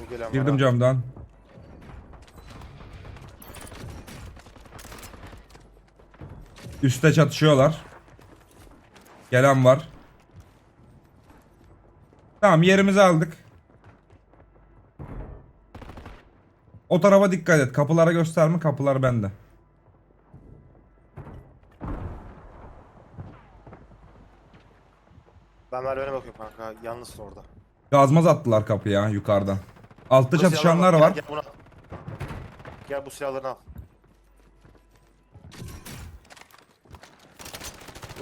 Bu gelen var Girdim camdan. Üste çatışıyorlar. Gelen var. Tamam yerimizi aldık. O tarafa dikkat et. Kapılara gösterme. Kapılar bende. Ben merdivene bakıyorum kanka. Yalnızsın orada. Gazmaz attılar kapıya yukarıdan. Altta Bu çatışanlar silahları var. Gel, gel bunu al. Gel bu silahlarını al.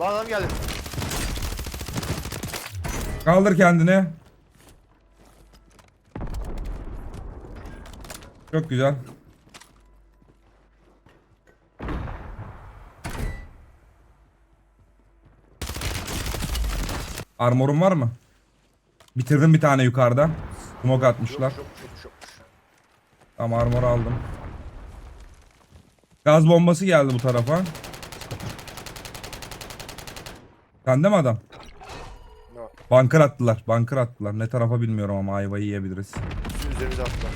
Lan adam geldi. Kaldır kendini. Çok güzel. Armorun var mı? Bitirdim bir tane yukarıda. Smoke atmışlar. Tamam armor aldım. Gaz bombası geldi bu tarafa. Sende mi adam? Bunker attılar. Bunker attılar. Ne tarafa bilmiyorum ama ayvayı yiyebiliriz. Üzerimize attılar.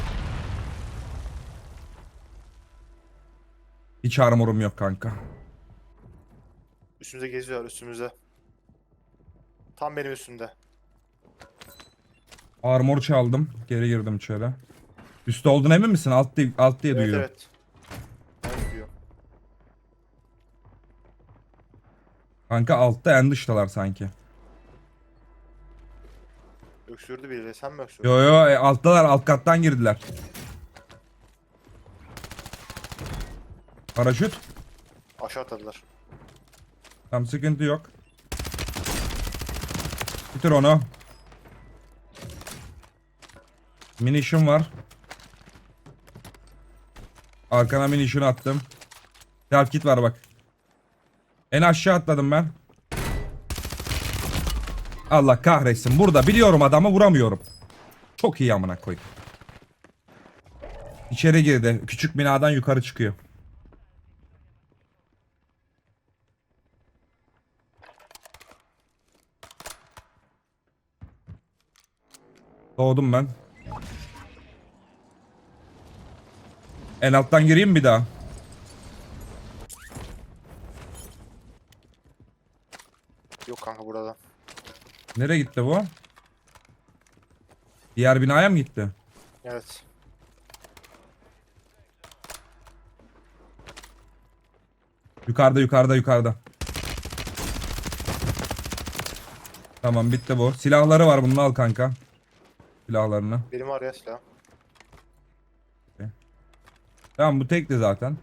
Hiç armorum yok kanka. Üstümüze geziyorlar üstümüzde. Tam benim üstümde. Armor çaldım. Geri girdim içeri. Üstte olduğuna emin misin? Alt diye, alt diye Evet duyuyor. evet. Kanka altta en dıştalar sanki. Öksürdü biri. Sen mi öksürdün? Yo yo e, alttalar alt kattan girdiler. Paraşüt. Aşağı atladılar. Tam sıkıntı yok. Bitir onu. Minişim var. Arkana minişini attım. Self kit var bak. En aşağı atladım ben. Allah kahretsin. Burada biliyorum adamı vuramıyorum. Çok iyi amına koy. İçeri girdi. Küçük binadan yukarı çıkıyor. Doğdum ben. En alttan gireyim bir daha. Yok kanka burada. Nereye gitti bu? Diğer binaya mı gitti? Evet. Yukarıda yukarıda yukarıda. Tamam bitti bu. Silahları var bunu al kanka. Silahlarını. Benim var ya silah. Tamam bu tekti zaten.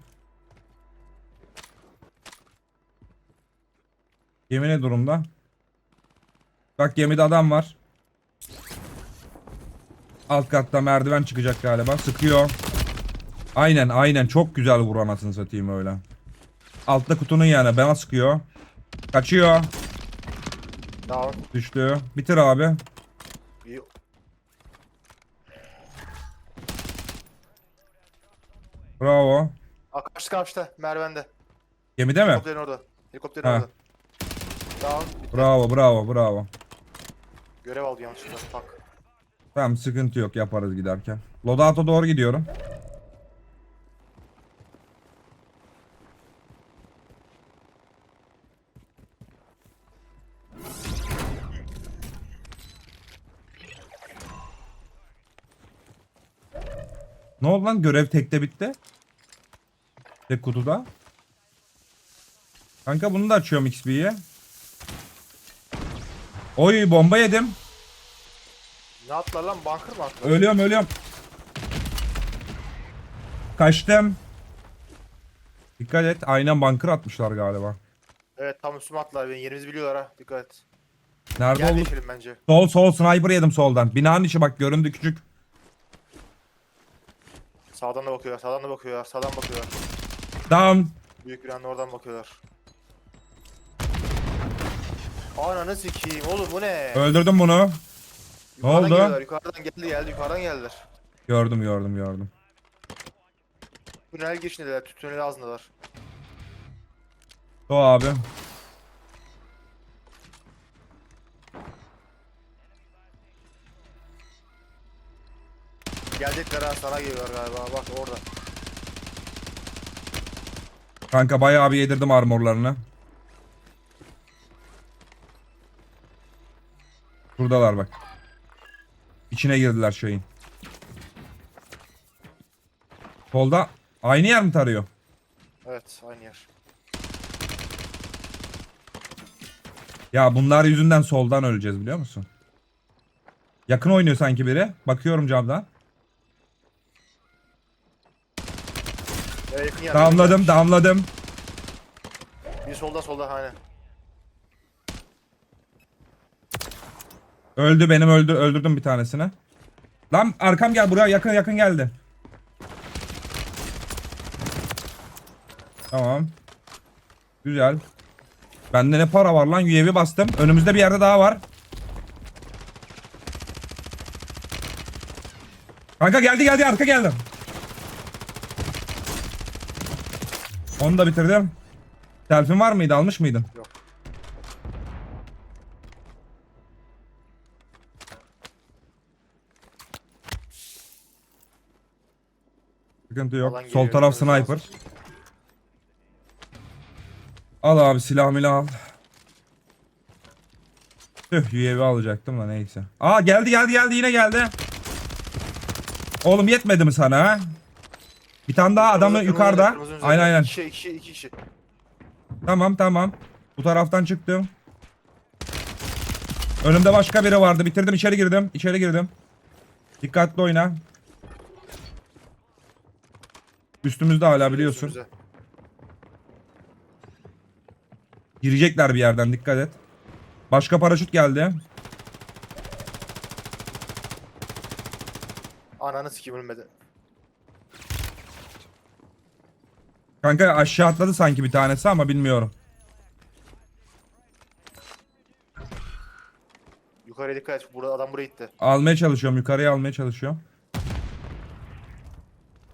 Gemi ne durumda? Bak gemide adam var. Alt katta merdiven çıkacak galiba. Sıkıyor. Aynen aynen çok güzel vur anasını satayım öyle. Altta kutunun yanı bana sıkıyor. Kaçıyor. Down. Düştü. Bitir abi. İyi. Bravo. Aa kaçtı kaçtı. Merdivende. Gemide mi? Helikopterin orada. Helikopterin Ha. orada. Down. Bitti. Bravo bravo bravo. Görev aldı yanlışlıkla. Bak. Tamam sıkıntı yok yaparız giderken. Loadout'a doğru gidiyorum. Ne oldu lan görev tekte bitti. Tek kutuda. Kanka bunu da açıyorum XP'ye. Oy bomba yedim. Ne attılar lan? Bunker mı attılar? Ölüyorum ölüyorum. Kaçtım. Dikkat et. Aynen bunker atmışlar galiba. Evet tam üstüme attılar. Benim yerimizi biliyorlar ha. Dikkat et. Nerede Gel oldu? bence. Sol sol sniper yedim soldan. Binanın içi bak göründü küçük. Sağdan da bakıyorlar. Sağdan da bakıyorlar. Sağdan bakıyorlar. Down. Büyük bir anda oradan bakıyorlar. Ananı sikeyim oğlum bu ne? Öldürdüm bunu. Yukarıdan oldu? geliyorlar, Yukarıdan geldi geldi yukarıdan geldiler. Gördüm gördüm gördüm. Tünel geçindeler, tünel ağzındalar. O abi. Gelecekler ha sana geliyorlar galiba. Bak orada. Kanka bayağı bir yedirdim armorlarını. Buradalar bak. İçine girdiler şeyin. Solda aynı yer mi tarıyor? Evet aynı yer. Ya bunlar yüzünden soldan öleceğiz biliyor musun? Yakın oynuyor sanki biri. Bakıyorum camdan. Evet, yakın yer. Damladım, damladım. Bir solda solda hani. Öldü benim öldü öldürdüm bir tanesini. Lan arkam gel buraya yakın yakın geldi. Tamam. Güzel. Bende ne para var lan UAV bastım. Önümüzde bir yerde daha var. Kanka geldi geldi arka geldi. Onu da bitirdim. Selfin var mıydı almış mıydın? Yok. Sıkıntı yok. Alan Sol geliyor, taraf sniper. lazım. Al abi silah milah al. Tüh UAV alacaktım da neyse. Aa geldi geldi geldi yine geldi. Oğlum yetmedi mi sana ha? Bir tane daha adamı Kırmızı, yukarıda. kırmızı, kırmızı Aynen aynen. İki kişi, iki kişi, iki kişi. Tamam tamam. Bu taraftan çıktım. Önümde başka biri vardı. Bitirdim içeri girdim. İçeri girdim. Dikkatli oyna. Üstümüzde hala biliyorsun. Üstümüze. Girecekler bir yerden dikkat et. Başka paraşüt geldi. Ananı sikeyim ölmedi. Kanka aşağı atladı sanki bir tanesi ama bilmiyorum. Yukarıya dikkat et. Burada adam buraya gitti. Almaya çalışıyorum. Yukarıya almaya çalışıyorum.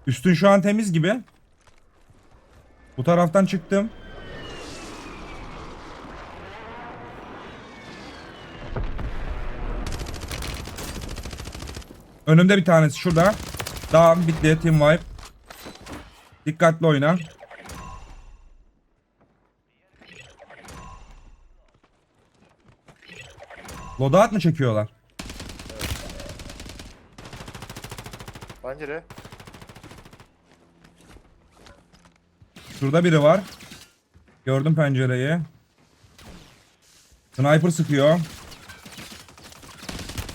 Üstün şu an temiz gibi. Bu taraftan çıktım. Önümde bir tanesi şurada. Tamam bitti. Team wipe. Dikkatli oyna. Loadout mı çekiyorlar? Bence de. Şurada biri var. Gördüm pencereyi. Sniper sıkıyor.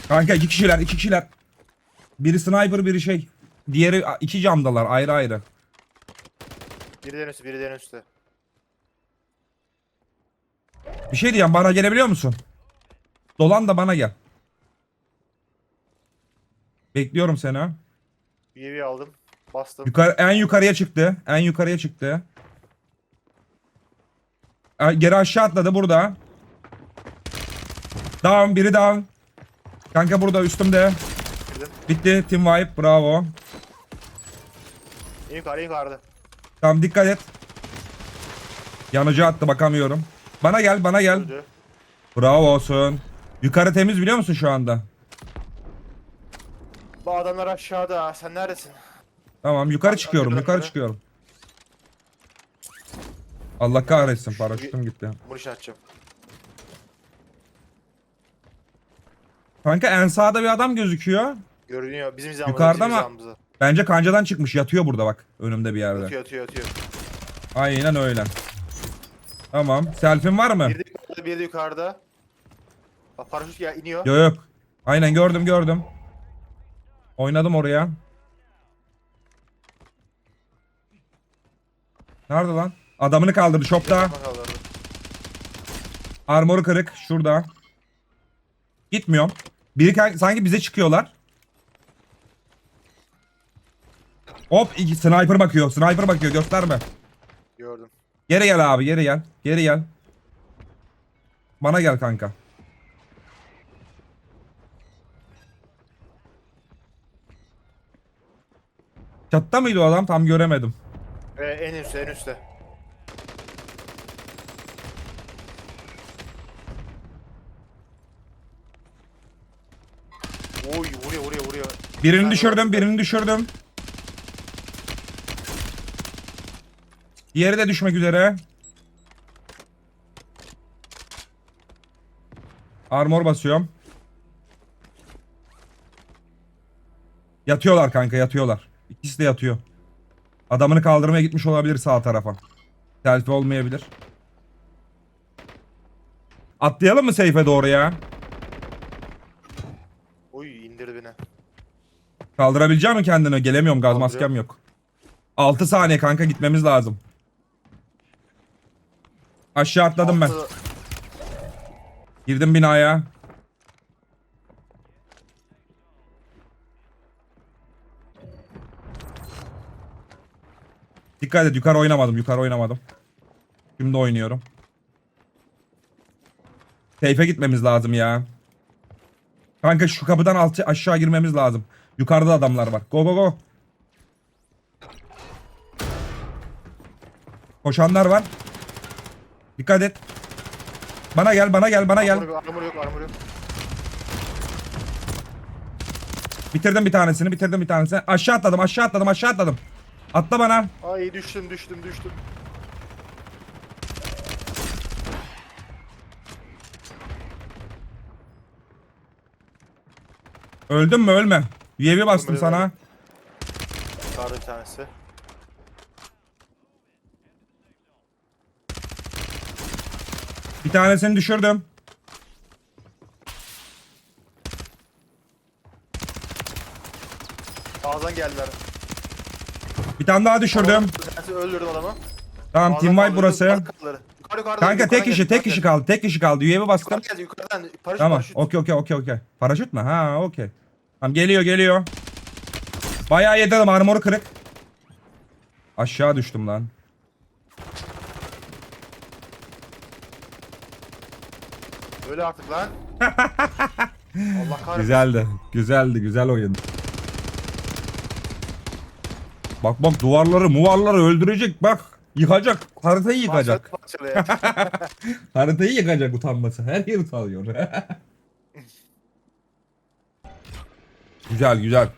Kanka iki kişiler, iki kişiler. Biri sniper, biri şey. Diğeri iki camdalar ayrı ayrı. Biri de en üstte, biri de en üstte. Bir şey diyeceğim bana gelebiliyor musun? Dolan da bana gel. Bekliyorum seni. ha. UAV aldım. Bastım. Yukarı, en yukarıya çıktı. En yukarıya çıktı. E, Geri aşağı atladı burada. Down biri down. Kanka burada üstümde. Girdim. Bitti team wipe bravo. En yukarı, en yukarıda. Tamam dikkat et. Yanıcı attı bakamıyorum. Bana gel bana gel. Öldü. Bravo olsun. Yukarı temiz biliyor musun şu anda? Bu adamlar aşağıda. Sen neredesin? Tamam yukarı çıkıyorum yukarı, çıkıyorum. Allah kahretsin paraşütüm gitti. Bunu şey atacağım. Kanka en sağda bir adam gözüküyor. Görünüyor. Bizim hizamızda. Yukarıda bizim mı? hizamızda. Bence kancadan çıkmış yatıyor burada bak önümde bir yerde. Atıyor, atıyor, atıyor. Aynen öyle. Tamam. Selfin var mı? Biri de yukarıda, biri de yukarıda. Bak paraşüt gel, iniyor. Yok yok. Aynen gördüm gördüm. Oynadım oraya. Nerede lan? Adamını kaldırdı kaldırdı. Armoru kırık şurada. Gitmiyorum. Biri sanki bize çıkıyorlar. Hop iki sniper bakıyor. Sniper bakıyor gösterme. Gördüm. Geri gel abi geri gel. Geri gel. Bana gel kanka. Çatta mıydı o adam? Tam göremedim. Ee, en üstte, en üstte. Oy vuruyor vuruyor vuruyor. Birini Sen düşürdüm, birini düşürdüm. Diğeri de düşmek üzere. Armor basıyorum. Yatıyorlar kanka yatıyorlar. İkisi de yatıyor. Adamını kaldırmaya gitmiş olabilir sağ tarafa. Selfie olmayabilir. Atlayalım mı seyfe doğru ya? Oy indirdi beni. Kaldırabilecek mi kendini? Gelemiyorum gaz Kaldırıyorum. maskem yok. 6 saniye kanka gitmemiz lazım. Aşağı atladım ben. Altı- Girdim binaya. Dikkat et yukarı oynamadım yukarı oynamadım. Şimdi oynuyorum. Seyfe gitmemiz lazım ya. Kanka şu kapıdan altı aşağı girmemiz lazım. Yukarıda adamlar var. Go go go. Koşanlar var. Dikkat et. Bana gel bana gel bana gel. Armor yok, armor yok, armor yok. Bitirdim bir tanesini, bitirdim bir tanesini. Aşağı atladım, aşağı atladım, aşağı atladım. Atla bana. Ay düştüm, düştüm, düştüm. Öldün mü? Ölme. UAV bastım Ölmedim, sana. Yukarıda bir tanesi. Bir tanesini düşürdüm. Ağızdan geldiler. Bir tane daha düşürdüm. Öldürdüm adamı. Tamam, team kaldırdım, burası. yukarı. Kanka tek kişi, tek kişi kaldı. Tek kişi kaldı. UAV bastım. Yukarı geldi, yukarıdan. Paraşüt, Tamam. paraşüt. Okey, okey, okey, okey. Paraşüt mü? Ha, okey. Tamam geliyor, geliyor. Bayağı yedim. Armoru kırık. Aşağı düştüm lan. Öyle artık lan. Allah kahretsin. Güzeldi. Güzeldi. Güzel oyun. Bak bak duvarları muvarları öldürecek bak. Yıkacak. Haritayı yıkacak. Parçalı. Haritayı yıkacak utanması. Her yeri tanıyor. güzel güzel.